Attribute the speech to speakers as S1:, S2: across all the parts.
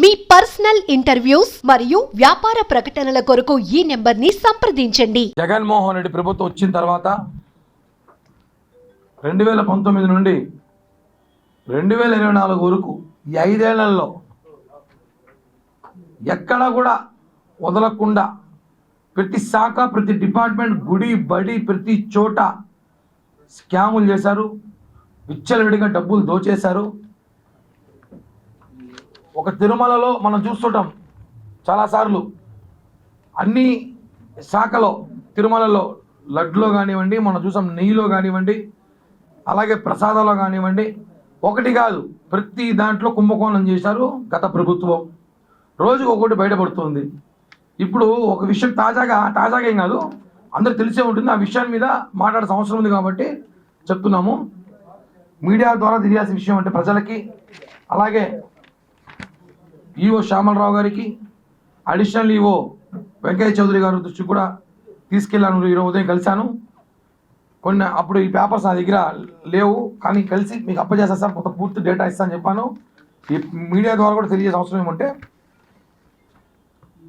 S1: మీ personal interviews మరియు వ్యాపార ప్రకటనల కొరకు ఈ నెంబర్ని సంప్రదించండి.
S2: జగన్మోహన్ రెడ్డి ప్రభుత్వం వచ్చిన తర్వాత రెండు వేల పంతొమ్మిది నుండి రెండు వేల ఇరవై నాలుగు వరకు ఈ ఐదేళ్ళలో ఎక్కడ కూడా వదలకుండా ప్రతి శాఖ ప్రతి డిపార్ట్మెంట్ గుడి బడి ప్రతి చోట స్కాములు చేశారు విచ్చలవిడిగా డబ్బులు దోచేశారు. ఒక తిరుమలలో మనం చూస్తుంటాం చాలాసార్లు. అన్ని శాఖలో తిరుమలలో లడ్లో కానివ్వండి మనం చూసాం నెయ్యిలో కానివ్వండి అలాగే ప్రసాదంలో కానివ్వండి ఒకటి కాదు ప్రతి దాంట్లో కుంభకోణం చేశారు గత ప్రభుత్వం. రోజుకు ఒకటి బయటపడుతుంది. ఇప్పుడు ఒక విషయం తాజాగా తాజాగా ఏం కాదు అందరు తెలిసే ఉంటుంది ఆ విషయాన్ని మీద మాట్లాడాల్సిన అవసరం ఉంది కాబట్టి చెప్తున్నాము. మీడియా ద్వారా తెలియాల్సిన విషయం అంటే ప్రజలకి అలాగే ఈఓ శ్యామలరావు గారికి అడిషనల్ ఈఓ వెంకయ్య చౌదరి గారి దృష్టికి కూడా తీసుకెళ్ళాను. ఈరోజు ఉదయం కలిశాను. కొన్ని అప్పుడు ఈ పేపర్స్ నా దగ్గర లేవు కానీ కలిసి మీకు అప్పచేస్తా సార్ మొత్తం పూర్తి డేటా ఇస్తాను చెప్పాను. ఈ మీడియా ద్వారా కూడా తెలియజేసే అవసరం ఏమంటే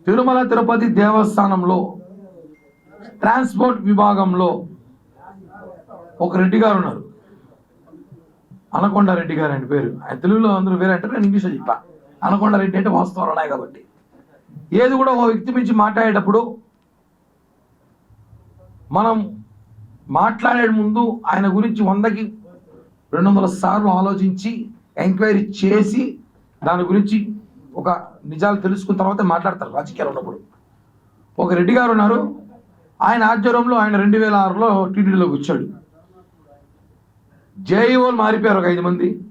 S2: తిరుమల తిరుపతి దేవస్థానంలో ట్రాన్స్పోర్ట్ విభాగంలో ఒక రెడ్డి గారు ఉన్నారు. అనకొండ రెడ్డి గారు అంటే పేరు. ఆయన తెలుగులో అందరూ వేరే అంటారు నేను ఇంగ్లీష్లో చెప్పా. రెడ్డి అంటే వాస్తవాలు కాబట్టి. ఏది కూడా ఓ వ్యక్తి మించి మాట్లాడేటప్పుడు మనం మాట్లాడే ముందు ఆయన గురించి వందకి రెండు వందల సార్లు ఆలోచించి ఎంక్వైరీ చేసి దాని గురించి ఒక నిజాలు తెలుసుకున్న తర్వాత మాట్లాడతారు రాజకీయాలు ఉన్నప్పుడు. ఒక రెడ్డి గారు ఉన్నారు. ఆయన ఆధ్వర్యంలో ఆయన రెండు వేల ఆరులో టీటీడీలోకి వచ్చాడు. జేఈఓలు మారిపోయారు ఒక ఐదు మంది.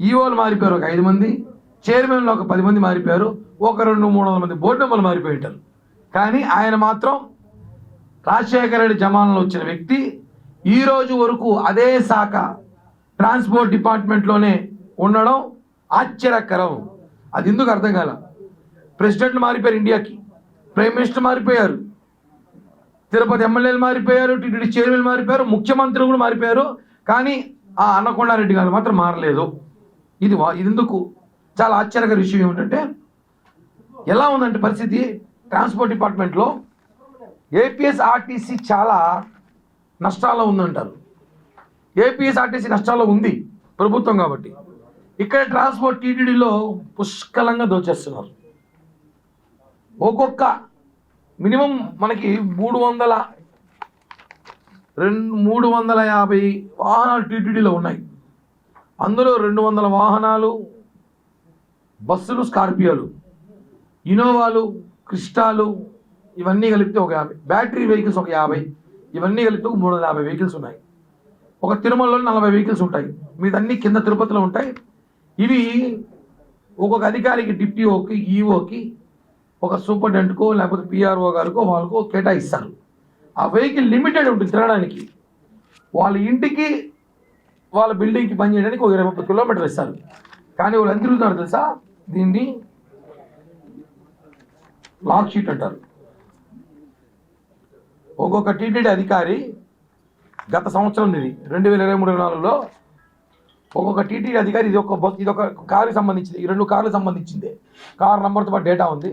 S2: ఈఓలు మారిపోయారు ఒక ఐదు మంది. చైర్మన్లు ఒక పది మంది మారిపోయారు ఒక రెండు మూడు వందల మంది బోర్డు మెంబర్లు మారిపోయేటారు కానీ ఆయన మాత్రం రాజశేఖర రెడ్డి జమానంలో వచ్చిన వ్యక్తి ఈరోజు వరకు అదే శాఖ ట్రాన్స్పోర్ట్ డిపార్ట్మెంట్లోనే ఉండడం ఆశ్చర్యకరం. అది ఎందుకు అర్థం కాల? ప్రెసిడెంట్లు మారిపోయారు ఇండియాకి ప్రైమ్ మినిస్టర్ మారిపోయారు తిరుపతి ఎమ్మెల్యేలు మారిపోయారు టీటీడీ చైర్మన్ మారిపోయారు ముఖ్యమంత్రులు కూడా మారిపోయారు. కానీ ఆ అన్నకొండారెడ్డి గారు మాత్రం మారలేదు. ఇది వా- ఇది ఎందుకు? చాలా ఆశ్చర్యకర విషయం ఏమిటంటే ఎలా ఉందంటే పరిస్థితి? ట్రాన్స్పోర్ట్ డిపార్ట్మెంట్లో ఏపీఎస్ ఆర్టీసీ చాలా నష్టాల్లో ఉందంటారు. ఏపీఎస్ ఆర్టీసీ నష్టాల్లో ఉంది ప్రభుత్వం కాబట్టి. ఇక్కడ ట్రాన్స్పోర్ట్ టీటీడీలో పుష్కలంగా దోచేస్తున్నారు. ఒక్కొక్క మినిమం మనకి మూడు వందల రెండు మూడు వందల యాభై వాహనాలు టీటీడీలో ఉన్నాయి. అందులో రెండు వందల వాహనాలు బస్సులు స్కార్పియోలు. ఇనోవాలు క్రిస్టాలు ఇవన్నీ కలిపితే ఒక యాభై. బ్యాటరీ వెహికల్స్ ఒక యాభై. ఇవన్నీ కలిపితే ఒక మూడు వందల యాభై వెహికల్స్ ఉన్నాయి. ఒక తిరుమలలో నలభై వెహికల్స్ ఉంటాయి. మీదన్నీ కింద తిరుపతిలో ఉంటాయి. ఇవి ఒక్కొక్క అధికారికి డిప్టీఓకి ఈఓకి ఒక సూపరింటెండెంట్కో లేకపోతే పిఆర్ఓ గారికో వాళ్ళకో కేటాయిస్తారు. ఆ వెహికల్ లిమిటెడ్ ఉంటుంది తిరగడానికి. వాళ్ళ ఇంటికి వాళ్ళ బిల్డింగ్కి పనిచేయడానికి ఒక ఇరవై ముప్పై కిలోమీటర్లు ఇస్తారు. కానీ వాళ్ళు ఎంత తిరుగుతున్నారు తెలుసా? దీన్ని లాక్ షీట్ అంటారు. ఒక్కొక్క టీటీడీ అధికారి గత సంవత్సరం ఇది రెండు వేల ఇరవై మూడు నాలుగులో ఒక్కొక్క టీటీడీ అధికారి ఇది ఒక బస్ ఇది ఒక కారుకి సంబంధించింది. ఈ రెండు కార్లకు సంబంధించింది. కారు నంబర్తో పాటు డేటా ఉంది.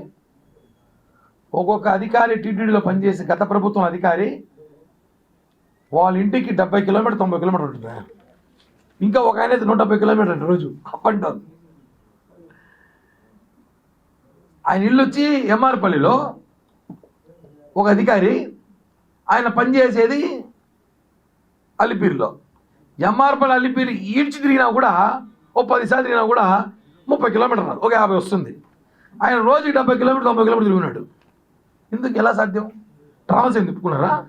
S2: ఒక్కొక్క అధికారి టీటీడీలో పనిచేసే గత ప్రభుత్వం అధికారి వాళ్ళ ఇంటికి డెబ్బై కిలోమీటర్ తొంభై కిలోమీటర్ ఉంటుంది. ఇంకా ఒక ఆయన అయితే నూట డెబ్బై కిలోమీటర్ అండి రోజు. Up and down. ఆయన ఇల్లు వచ్చి ఎంఆర్పల్లిలో. ఒక అధికారి ఆయన పనిచేసేది అలిపిరిలో. ఎంఆర్పల్లి అలిపిరి ఈడ్చి తిరిగినా కూడా ఓ పదిసార్లు తిరిగినా కూడా ముప్పై కిలోమీటర్లు ఒక యాభై వస్తుంది. ఆయన రోజుకి డెబ్బై కిలోమీటర్ తొంభై కిలోమీటర్ తిరుగున్నాడు ఎందుకు ఎలా సాధ్యం? ట్రావెల్స్ ఏమి తిప్పుకున్నారా?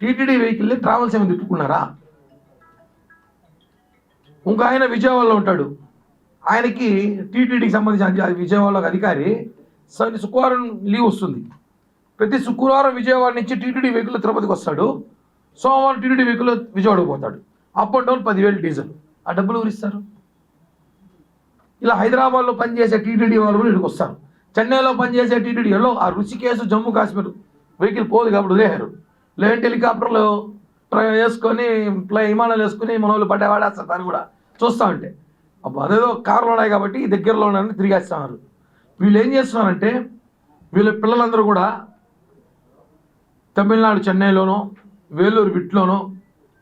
S2: టీటీడీ వెహికల్ని ట్రావెల్స్ ఏమి తిప్పుకున్నారా? ఇంకా ఆయన విజయవాడలో ఉంటాడు. ఆయనకి టీటీడీకి సంబంధించిన విజయవాడలో అధికారి శని శుక్రవారం లీవ్ వస్తుంది. ప్రతి శుక్రవారం విజయవాడ నుంచి టీటీడీ వెహికల్ తిరుపతికి వస్తాడు. సోమవారం టీటీడీ వెహికల్ విజయవాడకు పోతాడు. అప్ అండ్ డౌన్ పదివేలు డీజిల్. ఆ డబ్బులు ఊరిస్తారు ఇలా హైదరాబాద్లో పనిచేసే టీటీడీ వాళ్ళు కూడా ఇక్కడికి వస్తారు. చెన్నైలో పనిచేసే టీటీడీలో ఆ రుషికేశ్ జమ్మూ కాశ్మీర్ వెహికల్ పోదు కాబట్టి వదిలేశారు. లేదంటే హెలికాప్టర్లు ట్రై వేసుకొని ప్లై విమానాలు వేసుకొని మన వాళ్ళు పడ్డవాడేస్తారు దాన్ని కూడా. చూస్తూ ఉంటే. అదేదో కారులో ఉన్నాయి కాబట్టి దగ్గరలో ఉన్నాయని తిరిగేస్తున్నారు. వీళ్ళు ఏం చేస్తున్నారంటే వీళ్ళ పిల్లలందరూ కూడా తమిళనాడు చెన్నైలోనో వేలూరు విట్లోనో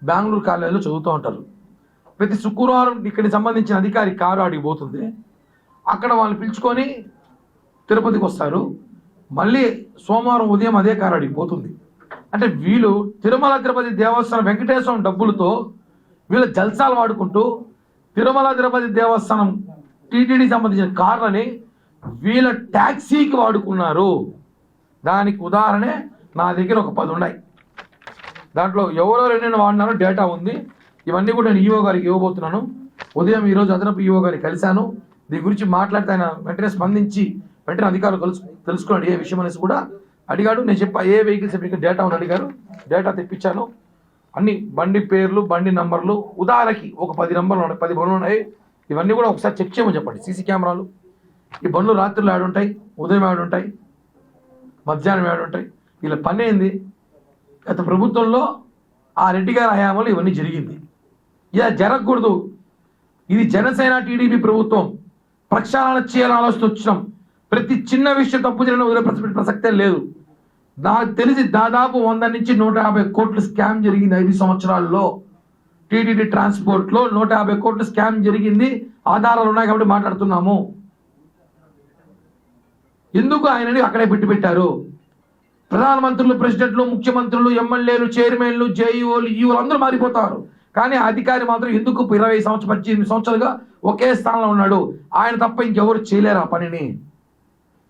S2: బెంగళూరు కాలేజీలో చదువుతూ ఉంటారు. ప్రతి శుక్రవారం ఇక్కడికి సంబంధించిన అధికారి కారు ఆడికి పోతుంది. అక్కడ వాళ్ళు పిలుచుకొని తిరుపతికి వస్తారు. మళ్ళీ సోమవారం ఉదయం అదే కారు ఆడికి పోతుంది. అంటే వీళ్ళు తిరుమల తిరుపతి దేవస్థానం వెంకటేశ్వరం డబ్బులతో వీళ్ళ జల్సాలు వాడుకుంటూ తిరుమల తిరుపతి దేవస్థానం టీటీడీ సంబంధించిన కార్లని వీళ్ళ ట్యాక్సీకి వాడుకున్నారు. దానికి ఉదాహరణే నా దగ్గర ఒక పది ఉన్నాయి. దాంట్లో ఎవరో నేను వాడినారో డేటా ఉంది. ఇవన్నీ కూడా నేను ఈఓ గారికి ఇవ్వబోతున్నాను. ఉదయం ఈరోజు అదనపు ఈఓ గారికి కలిశాను. దీని గురించి మాట్లాడితే ఆయన వెంటనే స్పందించి వెంటనే అధికారులు కలుసు తెలుసుకున్నాడు ఏ విషయం అనేసి కూడా అడిగాడు. నేను చెప్పా ఏ వెహికల్స్ మీకు డేటా ఉంది అడిగారు. డేటా తెప్పించాను. అన్ని బండి పేర్లు బండి నంబర్లు ఉదాహరణకి ఒక పది నంబర్లు ఉన్నాయి పది బండ్లు ఉన్నాయి. ఇవన్నీ కూడా ఒకసారి చెక్ చేయమని చెప్పండి. సీసీ కెమెరాలు. ఈ బండ్లు రాత్రులు ఆడుంటాయి ఉదయం ఆడుంటాయి మధ్యాహ్నం ఆడుంటాయి. వీళ్ళ పని ఏంది? గత ప్రభుత్వంలో ఆ రెడ్డి గారి హయాంలో ఇవన్నీ జరిగింది. ఇలా జరగకూడదు. ఇది జనసేన టీడీపీ ప్రభుత్వం. ప్రక్షాళన చేయాలని ఆలోచన వచ్చినాం. ప్రతి చిన్న విషయం తప్పు జరిగిన వదిలే ప్రసక్తే లేదు. నాకు తెలిసి దాదాపు వంద నుంచి నూట యాభై కోట్లు స్కామ్ జరిగింది ఐదు సంవత్సరాల్లో. టీటీడీ ట్రాన్స్పోర్ట్లో నూట యాభై కోట్లు స్కామ్ జరిగింది. ఆధారాలు ఉన్నాయి కాబట్టి మాట్లాడుతున్నాము. ఎందుకు ఆయనని అక్కడే పెట్టి పెట్టారు? ప్రధానమంత్రులు ప్రెసిడెంట్లు ముఖ్యమంత్రులు ఎమ్మెల్యేలు చైర్మన్లు జేఈఓలు ఈఓలు అందరూ మారిపోతారు. కానీ అధికారి మాత్రం ఎందుకు ఇరవై సంవత్సరం పద్దెనిమిది సంవత్సరాలుగా ఒకే స్థానంలో ఉన్నాడు? ఆయన తప్ప ఇంకెవరు చేయలేరు ఆ పనిని.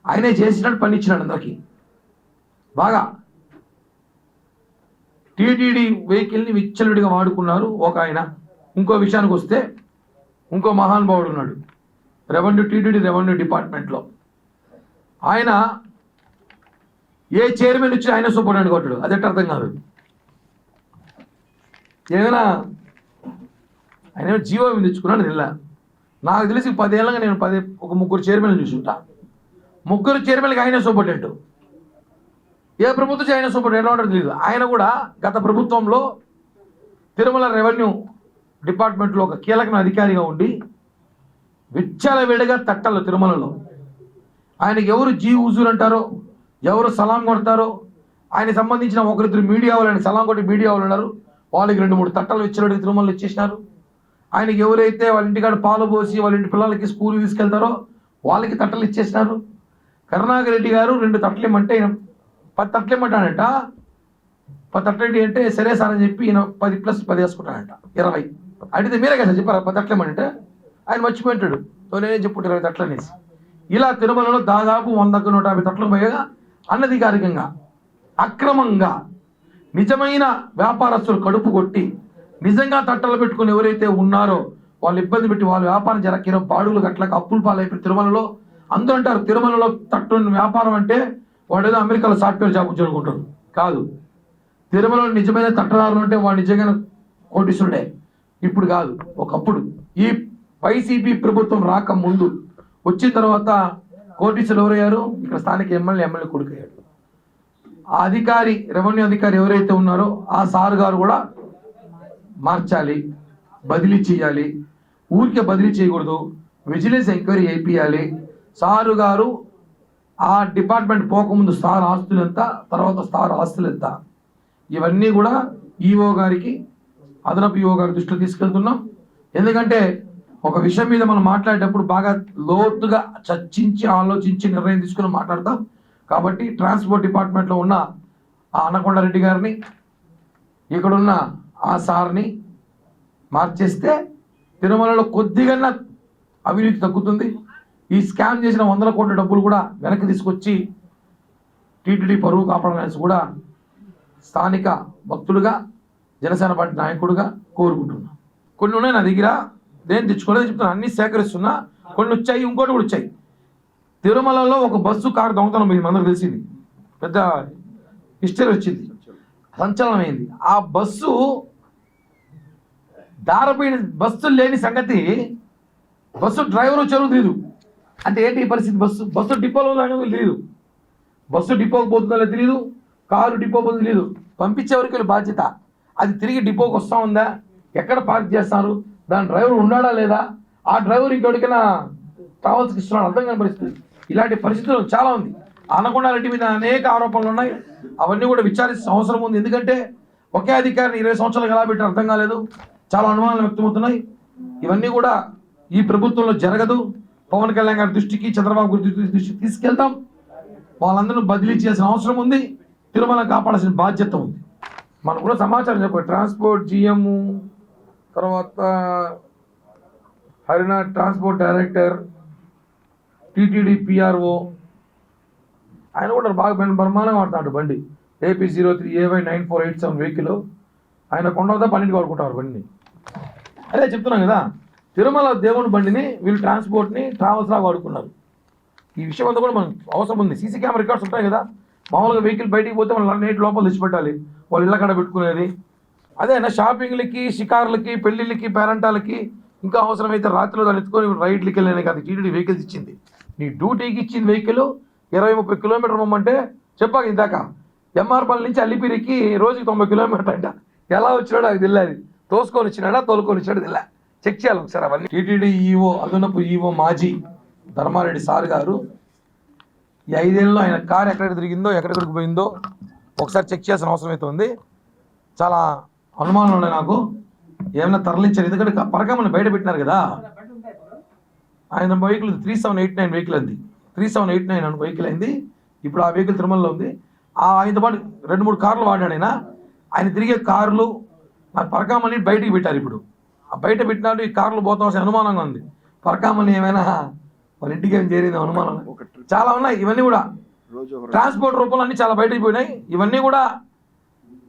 S2: ఆయనే చేసినట్టు పని ఇచ్చినాడు అందరికీ. బాగా టీటీడీ వెహికల్ని విచ్చలుడిగా వాడుకున్నారు ఒక ఆయన. ఇంకో విషయానికి వస్తే ఇంకో మహానుభావుడు ఉన్నాడు. రెవెన్యూ టీటీడీ రెవెన్యూ డిపార్ట్మెంట్లో. ఆయన ఏ చైర్మన్ ఇచ్చి ఆయన సూపరింటెండెంట్ కొట్టాడు. అదెట్ అర్థం కాదు. ఏదైనా ఆయన జీవో తెచ్చుకున్నాడు నిల్లా నాకు తెలిసి పదేళ్ళగా నేను పది ఒక ముగ్గురు చైర్మన్లు చూసుంటా. ముగ్గురు చైర్మన్కి ఆయన సూపరింటెండెంట్ ఏ ప్రభుత్వం ఆయన సూపర్ ఎలా ఉంటాడో తెలియదు ఆయన కూడా గత ప్రభుత్వంలో తిరుమల రెవెన్యూ డిపార్ట్మెంట్లో ఒక కీలకమైన అధికారిగా ఉండి విచ్చల విడిగా తట్టలు తిరుమలలో. ఆయనకి ఎవరు జీ హుజూర్ అంటారో ఎవరు సలాం కొడతారో ఆయన సంబంధించిన ఒకరిద్దరు మీడియా వాళ్ళు ఆయన సలాం కొట్టి మీడియా వాళ్ళు ఉన్నారు. వాళ్ళకి రెండు మూడు తట్టలు ఇచ్చినట్టు తిరుమలలో ఇచ్చేసినారు. ఆయనకి ఎవరైతే వాళ్ళ ఇంటికాడ పాలు పోసి వాళ్ళ ఇంటి పిల్లలకి స్కూల్కి తీసుకెళ్తారో వాళ్ళకి తట్టలు ఇచ్చేసినారు. కరుణాకర్ రెడ్డి గారు రెండు తట్టలు ఇమ్మంటే పది తట్టలు ఇమ్మంటాడట పది తట్టలు అంటే సరే సార్ అని చెప్పి ఈయన పది ప్లస్ పది వేసుకుంటాడట ఇరవై. అడిగితే మీరే కదా చెప్పారా పది తట్టలు ఇమ్మంటే ఆయన మర్చిపోయింటాడు. సో నేనే చెప్పుంటే ఇరవై తట్లనేసి అనేసి. ఇలా తిరుమలలో దాదాపు వందకు నూట యాభై తట్లు పైగా అనధికారికంగా అక్రమంగా నిజమైన వ్యాపారస్తులు కడుపు కొట్టి నిజంగా తట్టలు పెట్టుకుని ఎవరైతే ఉన్నారో వాళ్ళు ఇబ్బంది పెట్టి వాళ్ళ వ్యాపారం జరగ పాడులు గట్లకి అప్పులు పాలైపోయి తిరుమలలో అందరూ అంటారు తిరుమలలో తట్టు వ్యాపారం అంటే వాడు ఏదో అమెరికాలో సాఫ్ట్వేర్ జాబ్ జరుగుకుంటారు కాదు. తిరుమలలో నిజమైన తట్టదారులు ఉంటే వాడు నిజంగా కోటీసుడే ఇప్పుడు కాదు. ఒకప్పుడు ఈ వైసీపీ ప్రభుత్వం రాక ముందు వచ్చిన తర్వాత కోటీసులు ఎవరయ్యారు? ఇక్కడ స్థానిక ఎమ్మెల్యే ఎమ్మెల్యే కొడుకయ్యాడు. ఆ అధికారి రెవెన్యూ అధికారి ఎవరైతే ఉన్నారో ఆ సార్ గారు కూడా మార్చాలి బదిలీ చేయాలి. ఊరికే బదిలీ చేయకూడదు. విజిలెన్స్ ఎంక్వైరీ చేయించాలి సారు గారు ఆ డిపార్ట్మెంట్ పోకముందు సార్ ఆస్తులు ఎంత తర్వాత సార్ ఆస్తులు ఎంత? ఇవన్నీ కూడా ఈఓ గారికి అదనపు ఈఓ గారి దృష్టిలో తీసుకెళ్తున్నాం. ఎందుకంటే ఒక విషయం మీద మనం మాట్లాడేటప్పుడు బాగా లోతుగా చర్చించి ఆలోచించి నిర్ణయం తీసుకుని మాట్లాడతాం. కాబట్టి ట్రాన్స్పోర్ట్ డిపార్ట్మెంట్లో ఉన్న ఆ అన్నకొండ రెడ్డి గారిని ఇక్కడున్న ఆ సార్ని మార్చేస్తే తిరుమలలో కొద్దిగా అవినీతి తగ్గుతుంది. ఈ స్కామ్ చేసిన వందల కోట్ల డబ్బులు కూడా వెనక్కి తీసుకొచ్చి టీటీడీ పరువు కాపాడాలని కూడా స్థానిక భక్తులుగా జనసేన పార్టీ నాయకుడుగా కోరుకుంటున్నా. కొన్ని ఉన్నాయి నా దగ్గర నేను తెచ్చుకోలేదు చెప్తున్నా అన్ని సేకరిస్తున్నా. కొన్ని వచ్చాయి ఇంకోటి కూడా వచ్చాయి. తిరుమలలో ఒక బస్సు కారు దొంగతనం పోయింది అందరికి తెలిసింది. పెద్ద హిస్టరీ వచ్చింది. సంచలనమైంది. ఆ బస్సు దారపోయిన బస్సు లేని సంగతి బస్సు డ్రైవర్ చెరువు తెలియదు అంటే ఏంటి ఈ పరిస్థితి? బస్సు బస్సు డిపోలో ఉందో తెలియదు బస్సు డిపోకి పోతుందో తెలియదు కారు డిపో పోతుందో తెలియదు పంపించేవరకు వీళ్ళ బాధ్యత. అది తిరిగి డిపోకి వస్తా ఉందా? ఎక్కడ పార్క్ చేస్తారు? దాని డ్రైవర్ ఉన్నాడా లేదా? ఆ డ్రైవర్ ఇంకెవరికైనా ట్రావెల్స్కి ఇస్తున్నాడు? అర్థం కాని పరిస్థితి. ఇలాంటి పరిస్థితులు చాలా ఉంది. అనకొండ రెడ్డి మీద అనేక ఆరోపణలు ఉన్నాయి. అవన్నీ కూడా విచారించిన అవసరం ఉంది. ఎందుకంటే ఒకే అధికారిని ఇరవై సంవత్సరాలు ఎలా పెట్టి అర్థం కాలేదు. చాలా అనుమానాలు వ్యక్తమవుతున్నాయి. ఇవన్నీ కూడా ఈ ప్రభుత్వంలో జరగదు. పవన్ కళ్యాణ్ గారి దృష్టికి చంద్రబాబు గారి దృష్టికి తీసుకెళ్తాం వాళ్ళందరూ బదిలీ చేయాల్సిన అవసరం ఉంది. తిరుమల కాపాడాల్సిన బాధ్యత ఉంది. మనకు కూడా సమాచారం చెప్పాలి ట్రాన్స్పోర్ట్ జిఎం తర్వాత హరినా ట్రాన్స్పోర్ట్ డైరెక్టర్ టీటీడీ పిఆర్ఓ. ఆయన కూడా బాగా బ్రహ్మాండంగా వాడుతున్నాడు బండి. AP zero three AY nine four eight seven vehicle. ఆయన కొండవద్ద పన్నెండు వాడుకుంటారు బండిని. అదే చెప్తున్నాం కదా. తిరుమల దేవుని బండిని వీళ్ళు ట్రాన్స్పోర్ట్ని ట్రావెల్స్ లాగా వాడుకున్నారు. ఈ విషయం అంతా కూడా మనకు అవసరం ఉంది. సీసీ కెమెరా రికార్డ్స్ ఉంటాయి కదా. మామూలుగా వెహికల్ బయటికి పోతే మనం నేటి లోపల తెచ్చిపెట్టాలి వాళ్ళు ఇళ్ళ కాడ పెట్టుకునేది. అదే నా షాపింగ్లకి షికార్లకి పెళ్ళిళ్ళకి పేరంటాలకి ఇంకా అవసరమైతే రాత్రిలో దాన్ని ఎత్తుకొని రైడ్లకి వెళ్ళాను కాదు టీటీడీ వెహికల్స్ ఇచ్చింది. నీ డ్యూటీకి ఇచ్చిన వెహికల్ ఇరవై ముప్పై కిలోమీటర్ రమ్మంటే చెప్పాక ఇందాక. ఎంఆర్పల్లి నుంచి అల్లిపిరికి రోజుకి తొంభై కిలోమీటర్ అంట. ఎలా వచ్చినాడో నాకు తెలియదు. తోసుకొని వచ్చినాడా తోలుకొని వచ్చాడు తెలియదు. చెక్ చేయాలి ఒకసారి అవన్నీ. టీటీడీ ఈఓ అదనపు ఈఓ మాజీ ధర్మారెడ్డి సార్ గారు ఈ ఐదేళ్ళలో ఆయన కారు ఎక్కడెక్కడ తిరిగిందో ఎక్కడెక్కడికి పోయిందో ఒకసారి చెక్ చేయాల్సిన అవసరం అయితే ఉంది. చాలా అనుమానాలు ఉన్నాయి నాకు. ఏమైనా తరలించారు? ఎందుకంటే పరకమ్మని బయట పెట్టినారు కదా. ఆయన vehicle three seven eight nine vehicle అంది. త్రీ సెవెన్ ఎయిట్ నైన్ అని వెహికల్ అయింది. ఇప్పుడు ఆ వెహికల్ తిరుమలలో ఉంది. ఆ ఆయనతో పాటు రెండు మూడు కార్లు వాడాడు ఆయన. ఆయన తిరిగే కార్లు ఆ పరకామని బయటికి పెట్టారు ఇప్పుడు. బయట పెట్టినాడు ఈ కార్లు పోతాం అనుమానంగా ఉంది. పరకామని ఏమైనా వాళ్ళ ఇంటికి ఏం చేరింది అనుమానం. చాలా ఉన్నాయి ఇవన్నీ కూడా. ట్రాన్స్పోర్ట్ రూపంలో అన్ని చాలా బయటకు పోయినాయి. ఇవన్నీ కూడా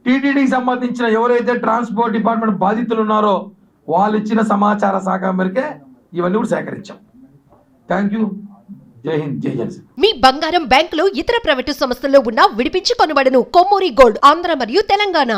S2: టీటీడీకి సంబంధించిన ఎవరైతే ట్రాన్స్పోర్ట్ డిపార్ట్మెంట్ బాధితులు ఉన్నారో వాళ్ళు ఇచ్చిన సమాచార శాఖ మేరకే ఇవన్నీ కూడా సేకరించాం. థ్యాంక్ యూ జై హింద్ జై జనసేన.
S1: మీ బంగారం బ్యాంకులు ఇతర ప్రైవేటు సంస్థల్లో ఉన్న విడిపించి కొనబడను కొమ్మూరి గోల్డ్ ఆంధ్ర మరియు తెలంగాణ.